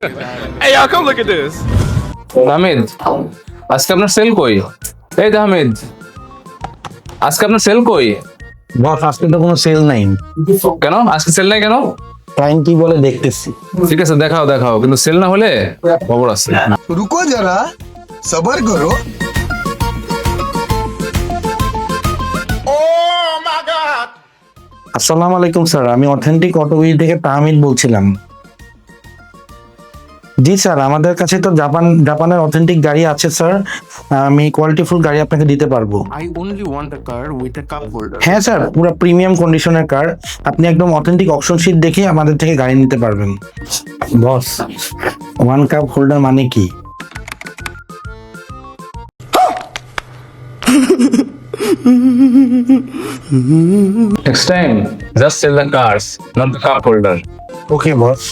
hey y'all, come look at this. Hamid আজকে আপনার sell কই? এই তো হামিদ আজকে আপনার সেল বস আজকে তো কোনো সেল নাই। কেন? আজকে সেল নাই কেন? টাইম কি বলে দেখতেছি। ঠিক আছে দেখাও দেখাও কিন্তু সেল না হলে খবর আছে। রুকো যারা সবার করো আসসালামু আলাইকুম স্যার। আমি অথেন্টিক অটো থেকে তাহমিদ বলছিলাম। জি স্যার আমাদের কাছে তো জাপান জাপানের অথেন্টিক গাড়ি আছে স্যার। আমি কোয়ালিটিফুল গাড়ি আপনাকে দিতে পারব। I only want a car with a cup holder. হ্যাঁ স্যার পুরো প্রিমিয়াম কন্ডিশনের কার আপনি একদম অথেন্টিক অপশন শিট দেখে আমাদের থেকে গাড়ি নিতে পারবেন। বস। ওয়ান কাপ হোল্ডার মানে কি? Next time just sell the cars not the cup holder okay boss